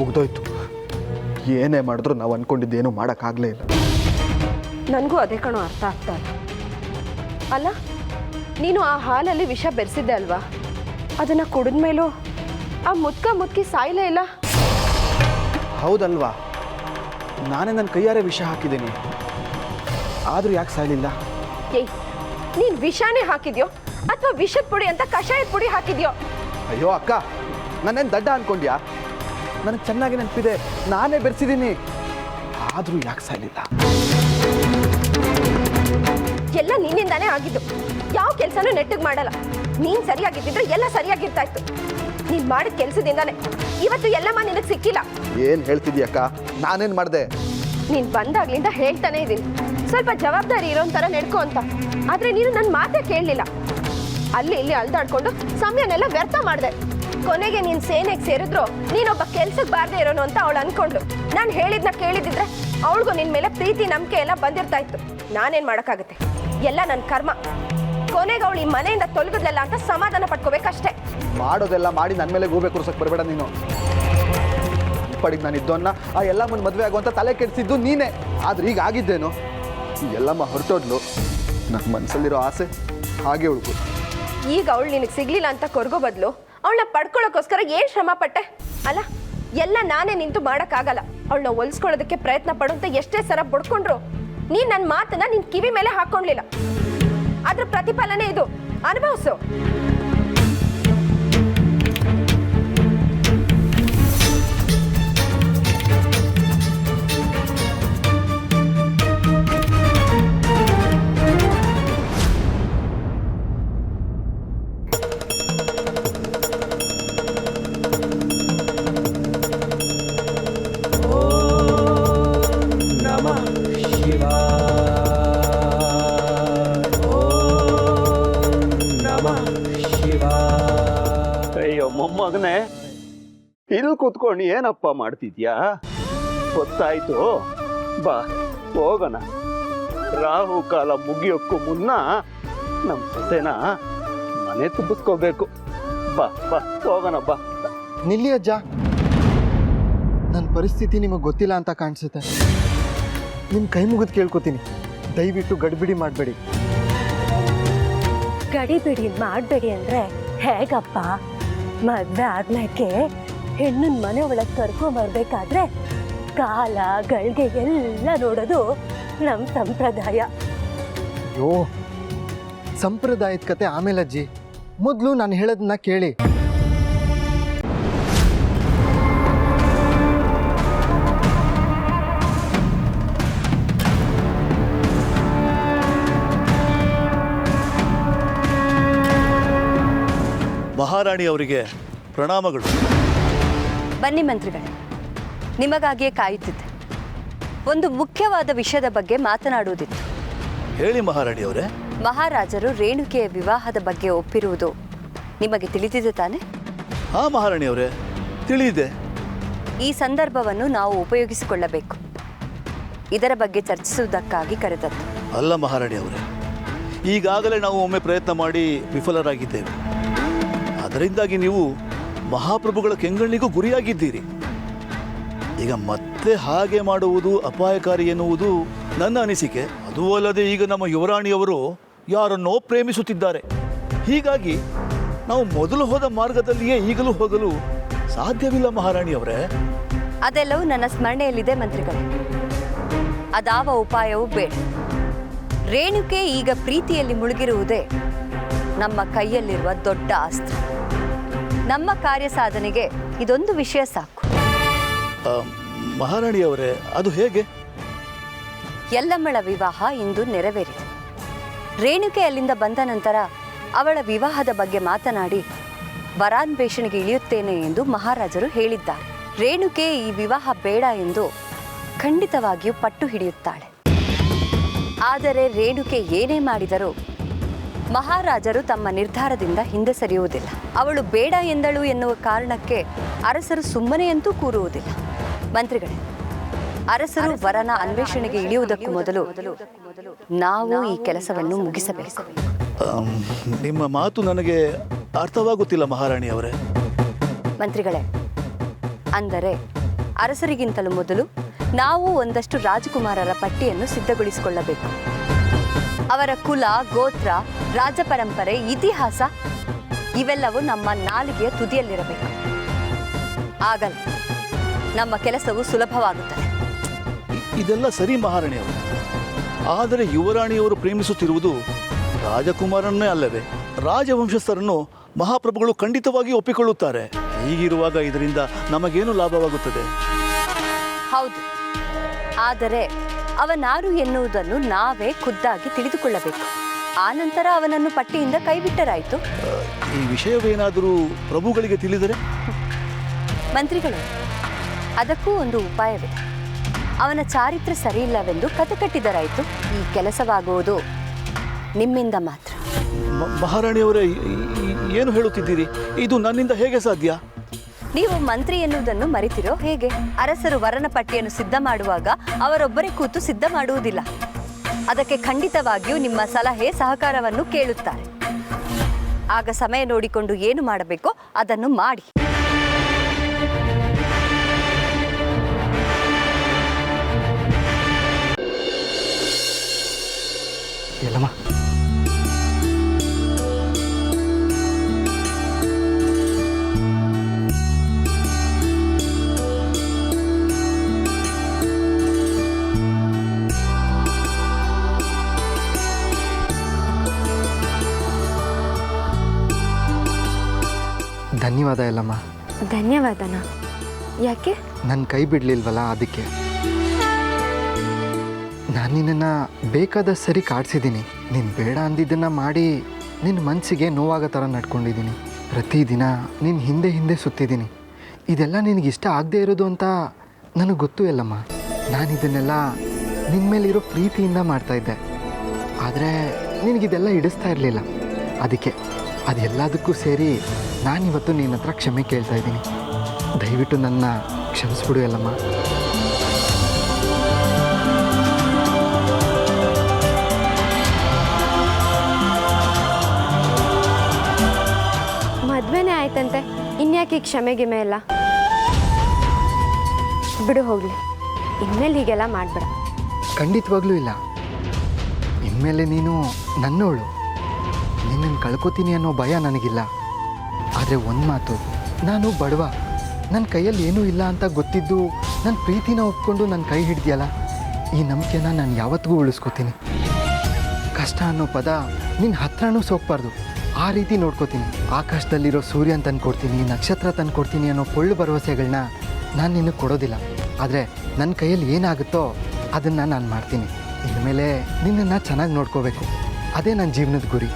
ಮುಗ್ದೋಯ್ತು. ಏನೇ ಮಾಡಿದ್ರು ನಾವು ಅನ್ಕೊಂಡಿದ್ದೇನು ಮಾಡೋಕ್ಕಾಗಲೇ ಇಲ್ಲ. ನನಗೂ ಅದೇ ಕಣೋ ಅರ್ಥ ಆಗ್ತಾ ಇಲ್ಲ. ಅಲ್ಲ ನೀನು ಆ ಹಾಲಲ್ಲಿ ವಿಷ ಬೆರೆಸಿದ್ದೆ ಅಲ್ವಾ? ಅದನ್ನು ಕುಡಿದ್ಮೇಲೂ ಆ ಮುದ್ಕ ಮುದ್ಕಿ ಸಾಯ್ಲೇ ಇಲ್ಲ? ಹೌದಲ್ವಾ? ನಾನೇ ನನ್ನ ಕೈಯಾರೆ ವಿಷ ಹಾಕಿದ್ದೀನಿ. ಆದರೂ ಯಾಕೆ ಸಾಯಲಿಲ್ಲ? ಏಯ್ ನೀನು ವಿಷಾನೇ ಹಾಕಿದ್ಯೋ? ಅಥವಾ ವಿಷದ ಪುಡಿ ಅಂತ ಕಷಾಯದ ಪುಡಿ ಹಾಕಿದ್ಯೋ? ಅಯ್ಯೋ ಅಕ್ಕ ನಾನೇನು ದಡ್ಡ ಅನ್ಕೊಂಡ್ಯಾ? ನನಗೆ ಚೆನ್ನಾಗಿ ನೆನಪಿದೆ. ನಾನೇ ಬೆರೆಸಿದ್ದೀನಿ ಆದರೂ ಯಾಕೆ ಸಾಲಿಲ್ಲ ಎಲ್ಲ ನಿನ್ನಿಂದಾನೇ ಆಗಿದ್ದು. ಯಾವ ಕೆಲಸನೂ ನೆಟ್ಟಿಗೆ ಮಾಡಲ್ಲ. ನೀನು ಸರಿಯಾಗಿದ್ದಿದ್ರೆ ಎಲ್ಲ ಸರಿಯಾಗಿರ್ತಾ ಇತ್ತು. ನೀನು ಮಾಡಿದ ಕೆಲಸದಿಂದಾನೇ. ಇವತ್ತು ಎಲ್ಲಮ್ಮ ನಿನಗೆ ಸಿಕ್ಕಿಲ್ಲ. ಏನು ಹೇಳ್ತಿದ್ಯಕ್ಕ ನಾನೇನು ಮಾಡಿದೆ? ನೀನು ಬಂದಾಗ್ಲಿಂದ ಹೇಳ್ತಾನೆ ಇದ್ದೀನಿ. ಸ್ವಲ್ಪ ಜವಾಬ್ದಾರಿ ಇರೋಂಥರ ಥರ ನಡ್ಕೊ ಅಂತ. ಆದರೆ ನೀನು ನನ್ನ ಮಾತೇ ಕೇಳಲಿಲ್ಲ. ಅಲ್ಲಿ ಇಲ್ಲಿ ಅಲ್ದಾಡ್ಕೊಂಡು ಸಮಯನೆಲ್ಲ ವ್ಯರ್ಥ ಮಾಡಿದೆ. ಕೊನೆಗೆ ನೀನ್ ಸೇನೆಗೆ ಸೇರಿದ್ರು ನೀನೊಬ್ಬ ಕೆಲ್ಸಕ್ಕೆ ಬಾರದೆ ಇರೋನು ಅಂತ ಅವಳು ಅನ್ಕೊಂಡು ನಾನು ಹೇಳಿದ್ನ ಕೇಳಿದಿದ್ರೆ ಅವಳಿಗೂ ನಿನ್ ಮೇಲೆ ಪ್ರೀತಿ ನಂಬಿಕೆ ಎಲ್ಲ ಬಂದಿರ್ತಾ ಇತ್ತು. ನಾನೇನ್ ಮಾಡಕ್ಕಾಗತ್ತೆ? ಎಲ್ಲ ನನ್ನ ಕರ್ಮ. ಕೊನೆಗೆ ಅವಳು ಈ ಮನೆಯಿಂದ ತೊಲಗದ್ಲಲ್ಲ ಅಂತ ಸಮಾಧಾನ ಪಡ್ಕೋಬೇಕಷ್ಟೇ. ಮಾಡೋದೆಲ್ಲ ಮಾಡಿ ನನ್ನ ಮೇಲೆ ಗೂಬೆ ಕುರ್ಸಕ್ ಬರಬೇಡ ನೀನು. ಪಡಿಗೆ ನಾನು ಇದ್ದೋನ್ನ ಆ ಮುಂದೆ ಮದುವೆ ಆಗುವಂತ ತಲೆ ಕೆಡಿಸಿದ್ದು ನೀನೇ. ಆದ್ರೆ ಈಗ ಆಗಿದ್ದೇನು? ಎಲ್ಲಮ್ಮ ಹೊರಟೋದ್ಲು. ನನ್ನ ಮನಸ್ಸಲ್ಲಿರೋ ಆಸೆ ಹಾಗೆ ಉಳ್ಕು. ಈಗ ಅವಳು ನಿನಗೆ ಸಿಗ್ಲಿಲ್ಲ ಅಂತ ಕೊರಗೋ ಬದಲು. ಅವಳನ್ನ ಪಡ್ಕೊಳ್ಳೋಕ್ಕೋಸ್ಕರ ಏನ್ ಶ್ರಮ ಪಟ್ಟೆ ಅಲ್ಲ, ಎಲ್ಲ ನಾನೇ ನಿಂತು ಮಾಡಕ್ಕಾಗಲ್ಲ. ಅವಳನ್ನ ಒಲಿಸ್ಕೊಳ್ಳೋದಕ್ಕೆ ಪ್ರಯತ್ನ ಪಡುವಂತ ಎಷ್ಟೇ ಸರ ಬಡ್ಕೊಂಡ್ರು, ನೀನ್ ನನ್ನ ಮಾತನ್ನ ನಿನ್ ಕಿವಿ ಮೇಲೆ ಹಾಕೊಂಡ್ಲಿಲ್ಲ ಅದ್ರ ಪ್ರತಿಫಲನೇ ಇದು. ಅನುಭವಿಸು. ಕೂತ್ಕೊಂಡು ಏನಪ್ಪ ಮಾಡ್ತಿದ್ಯಾ? ಗೊತ್ತಾಯ್ತು. ಬಾ ಹೋಗೋಣ. ರಾಹು ಕಾಲ ಮುಗಿಯೋಕ್ಕೂ ಮುನ್ನ ನಮ್ಮ ಸೊಸೆನ ಮನೆ ತುಂಬಿಸ್ಕೋಬೇಕು. ಬಾ ಬಾ ಹೋಗೋಣ ಬಾ. ನಿಲ್ಲಿ ಅಜ್ಜ. ನನ್ನ ಪರಿಸ್ಥಿತಿ ನಿಮಗೆ ಗೊತ್ತಿಲ್ಲ ಅಂತ ಕಾಣಿಸುತ್ತೆ. ನಿಮ್ಮ ಕೈ ಮುಗಿದು ಕೇಳ್ಕೊತೀನಿ. ದಯವಿಟ್ಟು ಗಡಿಬಿಡಿ ಮಾಡಬೇಡಿ. ಗಡಿಬಿಡಿ ಮಾಡಬೇಡಿ ಅಂದ್ರೆ ಹೇಗಪ್ಪ? ಮದುವೆ ಆದ್ಮೇಲೆ ಹೆಣ್ಣನ್ ಮನೆ ಒಳಗೆ ಕರ್ಕೊಂಬರ್ಬೇಕಾದ್ರೆ ಕಾಲ ಗಳಿಗೆ ಎಲ್ಲ ನೋಡೋದು ನಮ್ಮ ಸಂಪ್ರದಾಯ. ಅಯ್ಯೋ ಸಂಪ್ರದಾಯದ ಕತೆ ಆಮೇಲೆ ಅಜ್ಜಿ. ಮೊದಲು ನಾನು ಹೇಳೋದನ್ನ ಕೇಳಿ. ಮಹಾರಾಣಿ ಅವರಿಗೆ ಪ್ರಣಾಮಗಳು. ಬನ್ನಿ ಮಂತ್ರಿಗಳೇ ನಿಮಗಾಗಿಯೇ ಕಾಯುತ್ತಿದ್ದೆ. ಒಂದು ಮುಖ್ಯವಾದ ವಿಷಯದ ಬಗ್ಗೆ ಮಾತನಾಡುವುದಿತ್ತು. ಹೇಳಿ ಮಹಾರಾಣಿ ಅವರೇ. ಮಹಾರಾಜರು ರೇಣುಕೆಯ ವಿವಾಹದ ಬಗ್ಗೆ ಒಪ್ಪಿರುವುದು ನಿಮಗೆ ತಿಳಿದಿದೆ ತಾನೆ? ಹಾ ಮಹಾರಾಣಿ ಅವರೇ ತಿಳಿದಿದೆ. ಈ ಸಂದರ್ಭವನ್ನು ನಾವು ಉಪಯೋಗಿಸಿಕೊಳ್ಳಬೇಕು. ಇದರ ಬಗ್ಗೆ ಚರ್ಚಿಸುವುದಕ್ಕಾಗಿ ಕರೆದದ್ದು. ಅಲ್ಲ ಮಹಾರಾಣಿ ಅವರೇ ಈಗಾಗಲೇ ನಾವು ಒಮ್ಮೆ ಪ್ರಯತ್ನ ಮಾಡಿ ವಿಫಲರಾಗಿದ್ದೇವೆ. ಅದರಿಂದಾಗಿ ನೀವು ಮಹಾಪ್ರಭುಗಳ ಕೆಂಗಣ್ಣಿಗೂ ಗುರಿಯಾಗಿದ್ದೀರಿ. ಈಗ ಮತ್ತೆ ಹಾಗೆ ಮಾಡುವುದು ಅಪಾಯಕಾರಿ ಎನ್ನುವುದು ನನ್ನ ಅನಿಸಿಕೆ. ಅದೂ ಅಲ್ಲದೆ ಈಗ ನಮ್ಮ ಯುವರಾಣಿಯವರು ಯಾರನ್ನೋ ಪ್ರೇಮಿಸುತ್ತಿದ್ದಾರೆ. ಹೀಗಾಗಿ ನಾವು ಮೊದಲು ಹೋದ ಮಾರ್ಗದಲ್ಲಿಯೇ ಈಗಲೂ ಹೋಗಲು ಸಾಧ್ಯವಿಲ್ಲ ಮಹಾರಾಣಿಯವರೇ. ಅದೆಲ್ಲವೂ ನನ್ನ ಸ್ಮರಣೆಯಲ್ಲಿದೆ ಮಂತ್ರಿಗಳೇ. ಅದಾವ ಉಪಾಯವೂ ಬೇಡ. ರೇಣುಕೆ ಈಗ ಪ್ರೀತಿಯಲ್ಲಿ ಮುಳುಗಿರುವುದೇ ನಮ್ಮ ಕೈಯಲ್ಲಿರುವ ದೊಡ್ಡ ಅಸ್ತ್ರ ನಮ್ಮ ಕಾರ್ಯ ಸಾಧನೆಗೆ ಇದೊಂದು ವಿಷಯ ಸಾಕು. ಮಹಾರಾಣಿಯವರೇ ಅದು ಹೇಗೆ? ಎಲ್ಲಮ್ಮಳ ವಿವಾಹ ಇಂದು ನೆರವೇರಿದೆ ರೇಣುಕೆ ಅಲ್ಲಿಂದ ಬಂದ ನಂತರ ಅವಳ ವಿವಾಹದ ಬಗ್ಗೆ ಮಾತನಾಡಿ ವರಾನ್ವೇಷಣೆಗೆ ಇಳಿಯುತ್ತೇನೆ ಎಂದು ಮಹಾರಾಜರು ಹೇಳಿದ್ದಾರೆ. ರೇಣುಕೆ ಈ ವಿವಾಹ ಬೇಡ ಎಂದು ಖಂಡಿತವಾಗಿಯೂ ಪಟ್ಟು ಹಿಡಿಯುತ್ತಾಳೆ. ಆದರೆ ರೇಣುಕೆ ಏನೇ ಮಾಡಿದರೂ ಮಹಾರಾಜರು ತಮ್ಮ ನಿರ್ಧಾರದಿಂದ ಹಿಂದೆ ಸರಿಯುವುದಿಲ್ಲ. ಅವಳು ಬೇಡ ಎಂದಳು ಎನ್ನುವ ಕಾರಣಕ್ಕೆ ಅರಸರು ಸುಮ್ಮನೆಯಂತೂ ಕೂರುವುದಿಲ್ಲ. ಮಂತ್ರಿಗಳೇ ಅರಸರು ವರನ ಅನ್ವೇಷಣೆಗೆ ಇಳಿಯುವುದಕ್ಕೂ ಮೊದಲು ನಾವು ಈ ಕೆಲಸವನ್ನು ಮುಗಿಸಬೇಕು. ನಿಮ್ಮ ಮಾತು ನನಗೆ ಅರ್ಥವಾಗುತ್ತಿಲ್ಲ ಮಹಾರಾಣಿ ಅವರೇ. ಮಂತ್ರಿಗಳೇ ಅಂದರೆ ಅರಸರಿಗಿಂತಲೂ ಮೊದಲು ನಾವು ಒಂದಷ್ಟು ರಾಜಕುಮಾರರ ಪಟ್ಟಿಯನ್ನು ಸಿದ್ಧಗೊಳಿಸಿಕೊಳ್ಳಬೇಕು. ಅವರ ಕುಲ ಗೋತ್ರ ರಾಜಪರಂಪರೆ ಇತಿಹಾಸ ಇವೆಲ್ಲವೂ ನಮ್ಮ ನಾಲಿಗೆಯ ತುದಿಯಲ್ಲಿರಬೇಕು. ಆಗಲ್ಲ ನಮ್ಮ ಕೆಲಸವು ಸುಲಭವಾಗುತ್ತದೆ. ಇದೆಲ್ಲ ಸರಿ ಮಹಾರಾಣಿಯವರು ಆದರೆ ಯುವರಾಣಿಯವರು ಪ್ರೇಮಿಸುತ್ತಿರುವುದು ರಾಜಕುಮಾರನ್ನೇ ಅಲ್ಲವೇ ರಾಜವಂಶಸ್ಥರನ್ನು ಮಹಾಪ್ರಭುಗಳು ಖಂಡಿತವಾಗಿ ಒಪ್ಪಿಕೊಳ್ಳುತ್ತಾರೆ. ಹೀಗಿರುವಾಗ ಇದರಿಂದ ನಮಗೇನು ಲಾಭವಾಗುತ್ತದೆ? ಹೌದು. ಆದರೆ ಅವನಾರು ಎನ್ನುವುದನ್ನು ನಾವೇ ಖುದ್ದಾಗಿ ತಿಳಿದುಕೊಳ್ಳಬೇಕು. ಆನಂತರ ಅವನನ್ನು ಪಟ್ಟಿಯಿಂದ ಕೈಬಿಟ್ಟರಾಯಿತು. ಈ ವಿಷಯವೇನಾದರೂ ಪ್ರಭುಗಳಿಗೆ ತಿಳಿದರೆ? ಮಂತ್ರಿಗಳು ಅದಕ್ಕೂ ಒಂದು ಉಪಾಯವೇ ಅವನ ಚಾರಿತ್ರ ಸರಿಯಿಲ್ಲವೆಂದು ಕತೆ ಕಟ್ಟಿದರಾಯಿತು. ಈ ಕೆಲಸವಾಗುವುದು ನಿಮ್ಮಿಂದ ಮಾತ್ರ. ಮಹಾರಾಣಿಯವರೇ ಏನು ಹೇಳುತ್ತಿದ್ದೀರಿ? ಇದು ನನ್ನಿಂದ ಹೇಗೆ ಸಾಧ್ಯ? ನೀವು ಮಂತ್ರಿ ಎನ್ನುವುದನ್ನು ಮರಿತಿರೋ ಹೇಗೆ? ಅರಸರು ವರನ ಪಟ್ಟಿಯನ್ನು ಸಿದ್ಧ ಮಾಡುವಾಗ ಅವರೊಬ್ಬರೇ ಕೂತು ಸಿದ್ಧ ಮಾಡುವುದಿಲ್ಲ. ಅದಕ್ಕೆ ಖಂಡಿತವಾಗಿಯೂ ನಿಮ್ಮ ಸಲಹೆ, ಸಹಕಾರವನ್ನು ಕೇಳುತ್ತಾರೆ. ಆಗ ಸಮಯ ನೋಡಿಕೊಂಡು ಏನು ಮಾಡಬೇಕೋ ಅದನ್ನು ಮಾಡಿ. ಎಲ್ಲಮ್ಮ ಧನ್ಯವಾದ ಎಲ್ಲಮ್ಮ. ಧನ್ಯವಾದನ. ಯಾಕೆ? ನನ್ನ ಕೈ ಬಿಡಲಿಲ್ವಲ್ಲ ಅದಕ್ಕೆ. ನಾನು ನಿನ್ನನ್ನು ಬೇಕಾದ ಸರಿ ಕಾಡ್ಸಿದ್ದೀನಿ. ನೀನು ಬೇಡ ಅಂದಿದ್ದನ್ನು ಮಾಡಿ ನಿನ್ನ ಮನಸ್ಸಿಗೆ ನೋವಾಗೋ ಥರ ನಡ್ಕೊಂಡಿದ್ದೀನಿ. ಪ್ರತಿದಿನ ನಿನ್ನ ಹಿಂದೆ ಹಿಂದೆ ಸುತ್ತಿದ್ದೀನಿ. ಇದೆಲ್ಲ ನಿನಗೆ ಇಷ್ಟ ಆಗದೆ ಇರೋದು ಅಂತ ನನಗೆ ಗೊತ್ತು ಎಲ್ಲಮ್ಮ. ನಾನು ಇದನ್ನೆಲ್ಲ ನಿನ್ನ ಮೇಲಿರೋ ಪ್ರೀತಿಯಿಂದ ಮಾಡ್ತಾಯಿದ್ದೆ ಆದರೆ ನಿನಗಿದೆಲ್ಲ ಹಿಡಿಸ್ತಾ ಇರಲಿಲ್ಲ. ಅದಕ್ಕೆ ಅದೆಲ್ಲದಕ್ಕೂ ಸೇರಿ ನಾನಿವತ್ತು ನಿನ್ನ ಹತ್ರ ಕ್ಷಮೆ ಕೇಳ್ತಾ ಇದ್ದೀನಿ. ದಯವಿಟ್ಟು ನನ್ನ ಕ್ಷಮಿಸ್ಬಿಡು ಎಲ್ಲಮ್ಮ ಮದ್ವೆನೇ ಆಯ್ತಂತೆ. ಇನ್ಯಾಕೆ ಕ್ಷಮೆ ಗಿಮೆ ಎಲ್ಲ? ಬಿಡು ಹೋಗ್ಲಿ. ಇನ್ಮೇಲೆ ಹೀಗೆಲ್ಲ ಮಾಡಬೇಡ. ಖಂಡಿತವಾಗ್ಲೂ ಇಲ್ಲ. ಇನ್ಮೇಲೆ ನೀನು ನನ್ನೋಳು. ನಿನ್ನನ್ನು ಕಳ್ಕೊತೀನಿ ಅನ್ನೋ ಭಯ ನನಗಿಲ್ಲ. ಆದರೆ ಒಂದು ಮಾತು. ನಾನು ಬಡವ. ನನ್ನ ಕೈಯಲ್ಲಿ ಏನೂ ಇಲ್ಲ ಅಂತ ಗೊತ್ತಿದ್ದು ನನ್ನ ಪ್ರೀತಿನ ಒಪ್ಕೊಂಡು ನನ್ನ ಕೈ ಹಿಡ್ದಿಯಲ್ಲ? ಈ ನಂಬಿಕೆನ ನಾನು ಯಾವತ್ತಿಗೂ ಉಳಿಸ್ಕೋತೀನಿ. ಕಷ್ಟ ಅನ್ನೋ ಪದ ನಿನ್ನ ಹತ್ರನೂ ಸೋಕ್ಬಾರ್ದು. ಆ ರೀತಿ ನೋಡ್ಕೋತೀನಿ. ಆಕಾಶದಲ್ಲಿರೋ ಸೂರ್ಯ ತಂದ್ಕೊಡ್ತೀನಿ ನಕ್ಷತ್ರ ತಂದ್ಕೊಡ್ತೀನಿ ಅನ್ನೋ ಪೊಳ್ಳು ಭರವಸೆಗಳನ್ನ ನಾನು ನಿನಗೆ ಕೊಡೋದಿಲ್ಲ. ಆದರೆ ನನ್ನ ಕೈಯಲ್ಲಿ ಏನಾಗುತ್ತೋ ಅದನ್ನು ನಾನು ಮಾಡ್ತೀನಿ. ಇನ್ಮೇಲೆ ನಿನ್ನನ್ನು ಚೆನ್ನಾಗಿ ನೋಡ್ಕೋಬೇಕು. ಅದೇ ನನ್ನ ಜೀವನದ ಗುರಿ.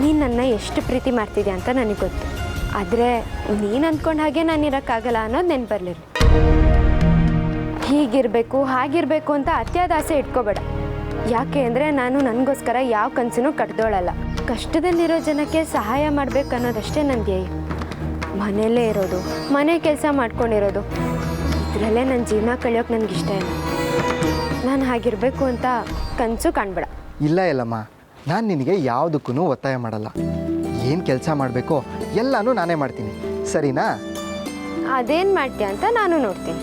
ನೀನು ನನ್ನ ಎಷ್ಟು ಪ್ರೀತಿ ಮಾಡ್ತಿದ್ಯಾ ಅಂತ ನನಗೆ ಗೊತ್ತು. ಆದರೆ ನೀನು ಅಂದ್ಕೊಂಡ ಹಾಗೆ ನಾನು ಇರೋಕ್ಕಾಗಲ್ಲ ಅನ್ನೋದು ನೆನ್ಪು ಹೀಗಿರಬೇಕು, ಹಾಗಿರಬೇಕು ಅಂತ ಅತ್ಯಾದ ಆಸೆ ಇಟ್ಕೋಬೇಡ. ಯಾಕೆ ಅಂದರೆ ನಾನು ನನಗೋಸ್ಕರ ಯಾವ ಕನಸನ್ನು ಕಟ್ದೋಳಲ್ಲ. ಕಷ್ಟದಲ್ಲಿರೋ ಜನಕ್ಕೆ ಸಹಾಯ ಮಾಡಬೇಕು ಅನ್ನೋದಷ್ಟೇ ನನ್ನ ಧ್ಯೇಯ. ಮನೆಯಲ್ಲೇ ಇರೋದು, ಮನೆ ಕೆಲಸ ಮಾಡ್ಕೊಂಡಿರೋದು, ಇದರಲ್ಲೇ ನನ್ನ ಜೀವನ ಕಳಿಯೋಕೆ ನನಗಿಷ್ಟ ಇಲ್ಲ. ನಾನು ಹಾಗಿರಬೇಕು ಅಂತ ಕನಸು ಕಾಣಬೇಡ. ಇಲ್ಲ ಇಲ್ಲಮ್ಮ ನಾನು ನಿನಗೆ ಯಾವುದಕ್ಕೂ ಒತ್ತಾಯ ಮಾಡಲ್ಲ. ಏನು ಕೆಲಸ ಮಾಡಬೇಕೋ ಎಲ್ಲನೂ ನಾನೇ ಮಾಡ್ತೀನಿ. ಸರಿನಾ? ಅದೇನು ಮಾಡ್ತೀಯ ಅಂತ ನಾನು ನೋಡ್ತೀನಿ.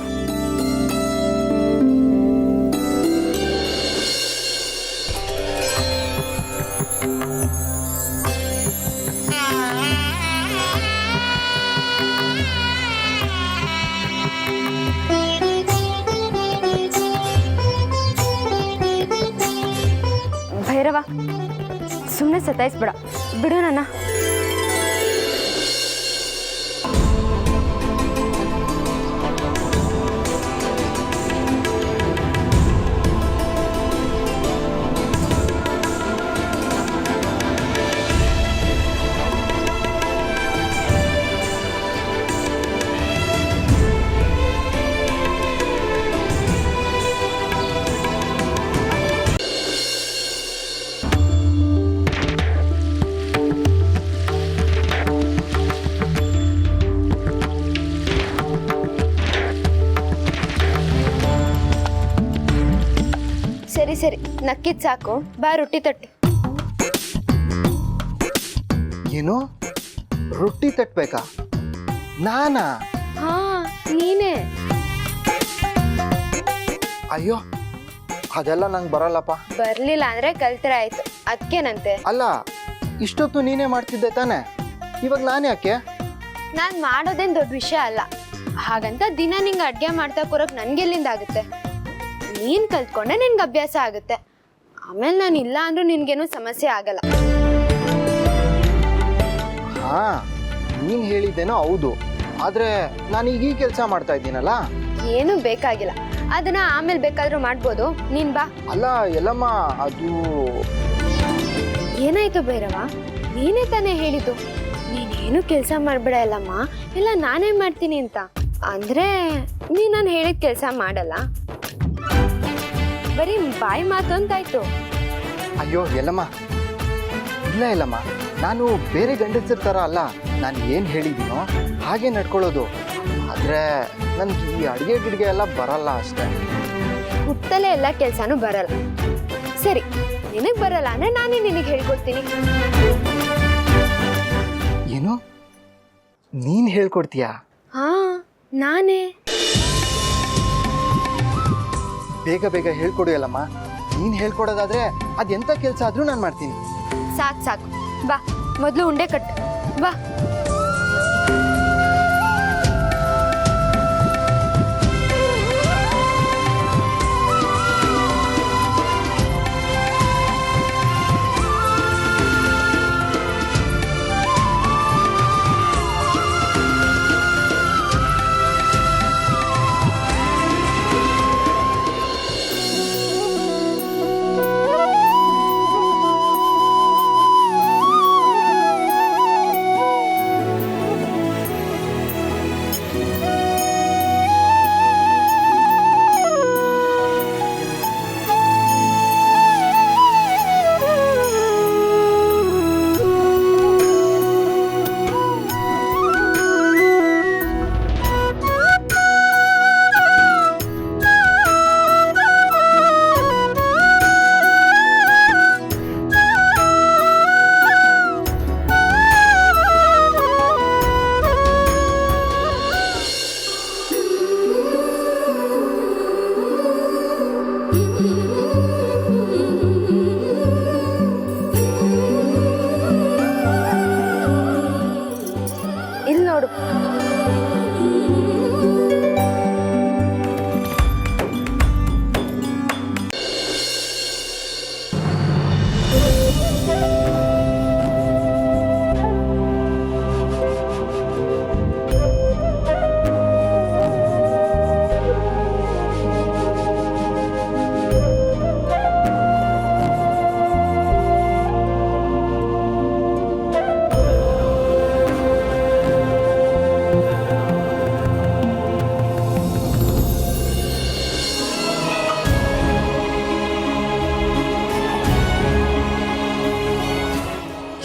ಭೈರವ ಸುಮ್ಮನೆ ಸತಾಯಿಸ್ಬೇಡ. ಬಿಡು ನನ್ನ ಸರಿ ನಕ್ಕಿದ್ ಸಾಕು. ಬಾ ರೊಟ್ಟಿ ತಟ್ಟು. ಏನು? ರೊಟ್ಟಿ ತಟ್ಬೇಕಾ? ನಾನಾ? ಹಾ ನೀನೇ. ಅಯ್ಯೋ ಅದೆಲ್ಲ ನಂಗೆ ಬರಲ್ಲಪ್ಪ. ಬರ್ಲಿಲ್ಲ ಅಂದ್ರೆ ಕಲ್ತ್ರೆ ಆಯ್ತು. ಅದಕ್ಕೇನಂತೆ ಅಲ್ಲ ಇಷ್ಟೊತ್ತು ನೀನೇ ಮಾಡ್ತಿದ್ದೆ ತಾನೆ. ಇವಾಗ ನಾನು ಯಾಕೆ ನಾನು ಮಾಡೋದೇನ್ ದೊಡ್ಡ ವಿಷಯ ಅಲ್ಲ. ಹಾಗಂತ ದಿನ ನಿಂಗೆ ಅಡ್ಗೆ ಮಾಡ್ತಾ ಕೂರಕ್ ನನ್ಗೆಲ್ಲಿಂದ ಆಗುತ್ತೆ ನೀನ್ ಕಲ್ತ್ಕೊಂಡೆ ನಿನ್ಗೆ ಅಭ್ಯಾಸ ಆಗುತ್ತೆ. ಆಮೇಲೆ ನಾನು ಇಲ್ಲ ಅಂದ್ರೂ ನಿನ್ಗೇನು ಸಮಸ್ಯೆ ಆಗಲ್ಲ. ಹಾ ನೀನ್ ಹೇಳಿದ್ದೇನೋ ಹೌದು. ಆದರೆ ನಾನೀಗ ಈ ಕೆಲಸ ಮಾಡ್ತಾ ಇದ್ದೀನಲ್ಲ? ಏನು ಬೇಕಾಗಿಲ್ಲ. ಅದನ್ನ ಆಮೇಲೆ ಬೇಕಾದ್ರೂ ಮಾಡ್ಬೋದು. ನೀನ್ ಬಾ. ಅಲ್ಲ ಎಲ್ಲಮ್ಮ ಅದು ಏನಾಯ್ತು ಭೈರವ? ನೀನೇ ತಾನೇ ಹೇಳಿದ್ದು. ನೀನೇನು ಕೆಲಸ ಮಾಡ್ಬೇಡ ಎಲ್ಲಮ್ಮ. ಇಲ್ಲ ನಾನೇ ಮಾಡ್ತೀನಿ ಅಂತ. ಅಂದ್ರೆ ನೀನ್ ನಾನು ಹೇಳಿದ ಕೆಲಸ ಮಾಡಲ್ಲ. ಬರೀ ಬಾಯಿ ಮಾತು ಅಂತಾಯ್ತು. ಅಯ್ಯೋ ಎಲ್ಲಮ್ಮ? ಇಲ್ಲ ಇಲ್ಲಮ್ಮ. ನಾನು ಬೇರೆ ಗಂಡಸರ ಥರ ಅಲ್ಲ. ನಾನು ಏನು ಹೇಳಿದ್ದೀನೋ ಹಾಗೆ ನಡ್ಕೊಳ್ಳೋದು. ಆದರೆ ನನಗೆ ಈ ಅಡುಗೆ ಗಿಡಿಗೆ ಎಲ್ಲ ಬರಲ್ಲ ಅಷ್ಟೇ. ಹುಟ್ಟಲೇ ಎಲ್ಲ ಕೆಲಸನೂ ಬರಲ್ಲ. ಸರಿ ನಿನಗೆ ಬರಲ್ಲ ಅಂದ್ರೆ ನಾನೇ ನಿನಗೆ ಹೇಳ್ಕೊಡ್ತೀನಿ. ಏನು? ನೀನು ಹೇಳ್ಕೊಡ್ತೀಯಾ? ಹಾ ನಾನೇ. ಬೇಗ ಬೇಗ ಹೇಳ್ಕೊಡು ಅಲ್ಲಮ್ಮ ನೀನು ಹೇಳ್ಕೊಡೋದಾದ್ರೆ ಅದೆಂಥ ಕೆಲಸ ಆದರೂ ನಾನು ಮಾಡ್ತೀನಿ. ಸಾಕು ಸಾಕು. ಬಾ, ಮೊದಲು ಉಂಡೆ ಕಟ್ಟು ಬಾ.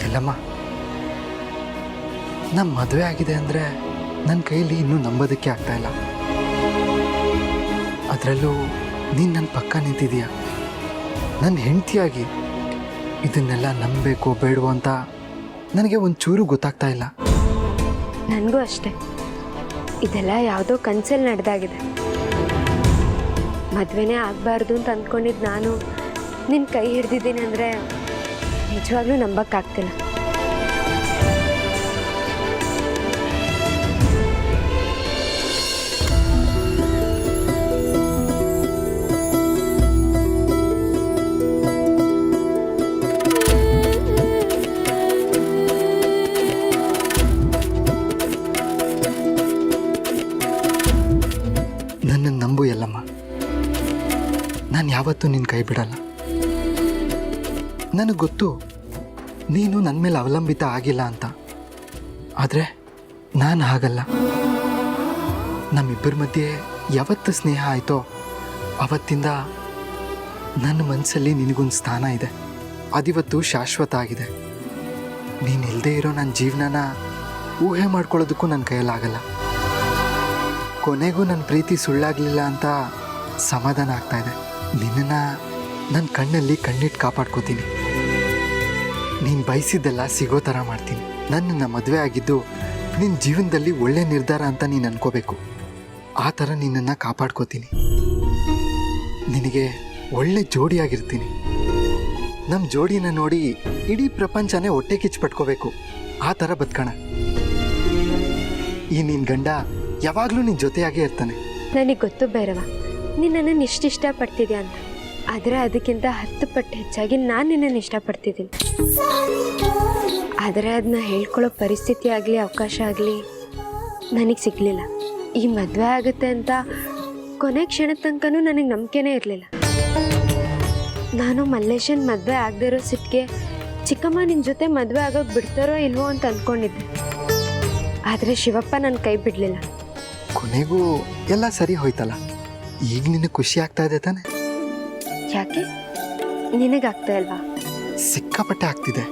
ಎಲ್ಲಮ್ಮ ನಮ್ಮ ಮದುವೆ ಆಗಿದೆ ಅಂದರೆ ನನ್ನ ಕೈಲಿ ಇನ್ನೂ ನಂಬೋದಕ್ಕೆ ಆಗ್ತಾ ಇಲ್ಲ. ಅದರಲ್ಲೂ ನೀನು ನನ್ನ ಪಕ್ಕ ನಿಂತಿದೀಯ. ನನ್ನ ಹೆಂಡತಿಯಾಗಿ ಇದನ್ನೆಲ್ಲ ನಂಬಬೇಕು ಬೇಡವೋ ಅಂತ ನನಗೆ ಒಂಚೂರು ಗೊತ್ತಾಗ್ತಾ ಇಲ್ಲ. ನನಗೂ ಅಷ್ಟೆ. ಇದೆಲ್ಲ ಯಾವುದೋ ಕನ್ಸಲ್ಲಿ ನಡೆದಾಗಿದೆ. ಮದುವೆನೇ ಆಗಬಾರ್ದು ಅಂತ ಅಂದ್ಕೊಂಡಿದ್ದು ನಾನು ನಿನ್ನ ಕೈ ಹಿಡ್ದಿದ್ದೀನಿ ಅಂದರೆ ನಿಜವಾಗ್ಲೂ ನಂಬಕ್ಕಾಗ್ತಿಲ್ಲ. ನನ್ನನ್ನು ನಂಬು ಎಲ್ಲಮ್ಮ. ನಾನು ಯಾವತ್ತೂ ನಿನ್ನ ಕೈ ಬಿಡಲ್ಲ. ನನಗೆ ಗೊತ್ತು ನೀನು ನನ್ನ ಮೇಲೆ ಅವಲಂಬಿತ ಆಗಿಲ್ಲ ಅಂತ. ಆದರೆ ನಾನು ಹಾಗಲ್ಲ. ನಮ್ಮಿಬ್ಬರ ಮಧ್ಯೆ ಯಾವತ್ತು ಸ್ನೇಹ ಆಯಿತೋ ಅವತ್ತಿಂದ ನನ್ನ ಮನಸ್ಸಲ್ಲಿ ನಿನಗೊಂದು ಸ್ಥಾನ ಇದೆ. ಅದಿವತ್ತು ಶಾಶ್ವತ ಆಗಿದೆ. ನೀನು ಇಲ್ಲದೆ ಇರೋ ನನ್ನ ಜೀವನನ ಊಹೆ ಮಾಡ್ಕೊಳ್ಳೋದಕ್ಕೂ ನನ್ನ ಕೈಯಲ್ಲಾಗಲ್ಲ. ಕೊನೆಗೂ ನನ್ನ ಪ್ರೀತಿ ಸುಳ್ಳಾಗಲಿಲ್ಲ ಅಂತ ಸಮಾಧಾನ ಆಗ್ತಾ ಇದೆ. ನಿನ್ನನ್ನು ನನ್ನ ಕಣ್ಣಲ್ಲಿ ಕಣ್ಣಿಟ್ಟು ಕಾಪಾಡ್ಕೋತೀನಿ. ನೀನು ಬಯಸಿದ್ದೆಲ್ಲ ಸಿಗೋ ಥರ ಮಾಡ್ತೀನಿ. ನನ್ನನ್ನು ಮದುವೆ ಆಗಿದ್ದು ನಿನ್ನ ಜೀವನದಲ್ಲಿ ಒಳ್ಳೆ ನಿರ್ಧಾರ ಅಂತ ನೀನು ಅನ್ಕೋಬೇಕು. ಆ ಥರ ನಿನ್ನನ್ನು ಕಾಪಾಡ್ಕೋತೀನಿ. ನಿನಗೆ ಒಳ್ಳೆ ಜೋಡಿಯಾಗಿರ್ತೀನಿ ನಮ್ಮ ಜೋಡಿನ ನೋಡಿ ಇಡೀ ಪ್ರಪಂಚನೇ ಹೊಟ್ಟೆ ಕಿಚ್ಚು ಪಟ್ಕೋಬೇಕು. ಆ ಥರ ಬದುಕೋಣ. ಈ ನಿನ್ನ ಗಂಡ ಯಾವಾಗಲೂ ನಿನ್ನ ಜೊತೆಯಾಗೇ ಇರ್ತಾನೆ. ನನಗೆ ಗೊತ್ತು ಭೈರವ, ನಿನ್ನನ್ನು ಇಷ್ಟಿಷ್ಟ ಇಷ್ಟು ಇಷ್ಟಪಡ್ತಿದ್ಯಾ ಅಂತ. ಆದರೆ ಅದಕ್ಕಿಂತ ಹತ್ತು ಪಟ್ಟು ಹೆಚ್ಚಾಗಿ ನಾನು ನಿನ್ನನ್ನು ಇಷ್ಟಪಡ್ತಿದ್ದೀನಿ. ಆದರೆ ಅದನ್ನ ಹೇಳ್ಕೊಳ್ಳೋ ಪರಿಸ್ಥಿತಿ ಆಗಲಿ, ಅವಕಾಶ ಆಗಲಿ ನನಗೆ ಸಿಗಲಿಲ್ಲ. ಈ ಮದುವೆ ಆಗುತ್ತೆ ಅಂತ ಕೊನೆ ಕ್ಷಣದ ತನಕನೂ ನನಗೆ ನಂಬಿಕೆನೇ ಇರಲಿಲ್ಲ. ನಾನು ಮಲ್ಲೇಶನ್ ಮದುವೆ ಆಗದೆ ಇರೋ ಚಿಕ್ಕಮ್ಮ ನಿನ್ನ ಜೊತೆ ಮದುವೆ ಆಗೋಕೆ ಬಿಡ್ತಾರೋ ಇಲ್ವೋ ಅಂತ ಅಂದ್ಕೊಂಡಿದ್ದೆ ಆದರೆ ಶಿವಪ್ಪ ನನ್ನ ಕೈ ಬಿಡಲಿಲ್ಲ. ಕೊನೆಗೂ ಎಲ್ಲ ಸರಿ ಹೋಯ್ತಲ್ಲ? ಈಗ ನಿನ್ನ ಖುಷಿ ಆಗ್ತಾ ಇದೆ ತಾನೆ? ಯಾಕೆ? ನಿನಗಾಗ್ತಾ ಇಲ್ವಾ? ಸಿಕ್ಕಾಪಟ್ಟೆ ಆಗ್ತಿದೆ.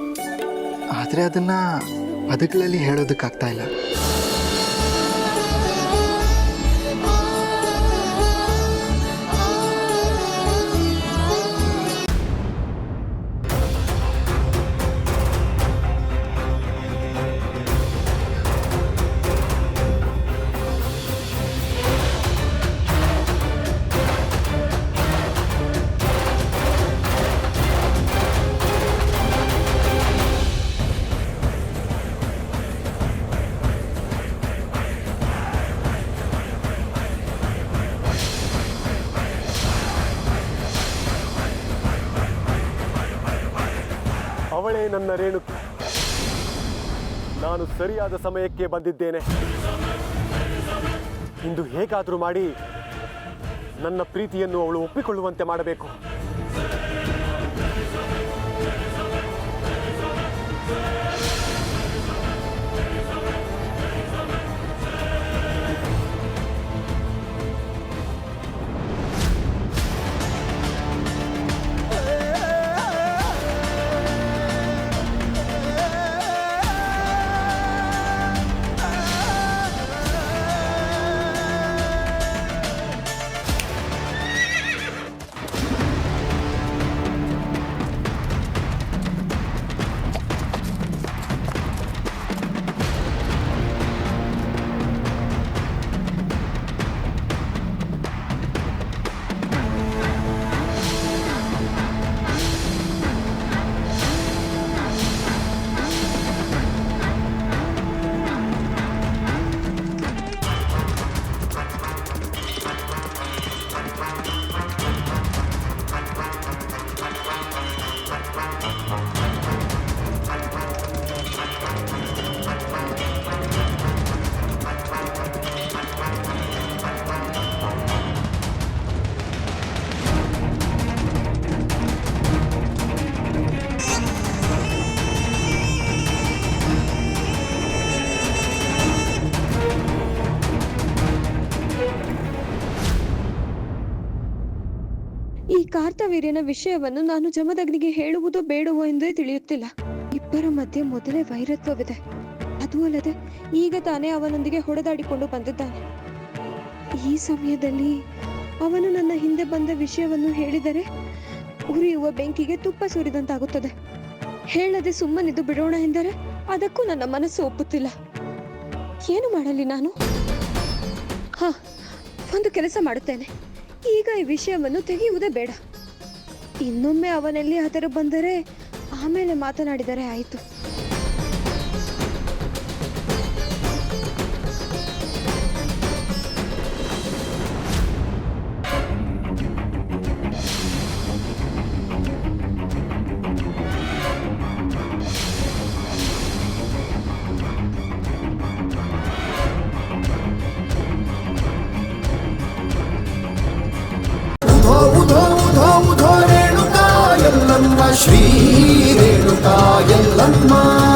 ಆದರೆ ಅದನ್ನ ಪದಗಳಲ್ಲಿ ಹೇಳೋದಕ್ಕಾಗ್ತಾ ಇಲ್ಲ. ನನ್ನ ರೇಣುಕಿ. ನಾನು ಸರಿಯಾದ ಸಮಯಕ್ಕೆ ಬಂದಿದ್ದೇನೆ. ಇಂದು ಹೇಗಾದರೂ ಮಾಡಿ ನನ್ನ ಪ್ರೀತಿಯನ್ನು ಅವಳು ಒಪ್ಪಿಕೊಳ್ಳುವಂತೆ ಮಾಡಬೇಕು. ಈ ಕಾರ್ತವೀರ್ಯನ ವಿಷಯವನ್ನು ನಾನು ಜಮದಗ್ನಿಗೆ ಹೇಳುವುದೋ ಬೇಡವೋ ಎಂದೇ ತಿಳಿಯುತ್ತಿಲ್ಲ. ಇಬ್ಬರ ಮಧ್ಯೆ ಮೊದಲೇ ವೈರತ್ವವಿದೆ. ಅದೂ ಅಲ್ಲದೆ ಈಗ ತಾನೇ ಅವನೊಂದಿಗೆ ಹೊಡೆದಾಡಿಕೊಂಡು ಬಂದಿದ್ದಾನೆ. ಈ ಸಮಯದಲ್ಲಿ ಅವನು ನನ್ನ ಹಿಂದೆ ಬಂದ ವಿಷಯವನ್ನು ಹೇಳಿದರೆ ಉರಿಯುವ ಬೆಂಕಿಗೆ ತುಪ್ಪ ಸುರಿದಂತಾಗುತ್ತದೆ. ಹೇಳದೆ ಸುಮ್ಮನಿದ್ದು ಬಿಡೋಣ ಎಂದರೆ ಅದಕ್ಕೂ ನನ್ನ ಮನಸ್ಸು ಒಪ್ಪುತ್ತಿಲ್ಲ. ಏನು ಮಾಡಲಿ ನಾನು? ಹ, ಒಂದು ಕೆಲಸ ಮಾಡುತ್ತೇನೆ. ಈಗ ಈ ವಿಷಯವನ್ನು ತೆಗೆಯುವುದೇ ಬೇಡ. ಇನ್ನೊಮ್ಮೆ ಅವನಲ್ಲಿ ಹತರು ಬಂದರೆ ಆಮೇಲೆ ಮಾತನಾಡಿದರೆ ಆಯಿತು. श्रीरेणुकायल्लम्मा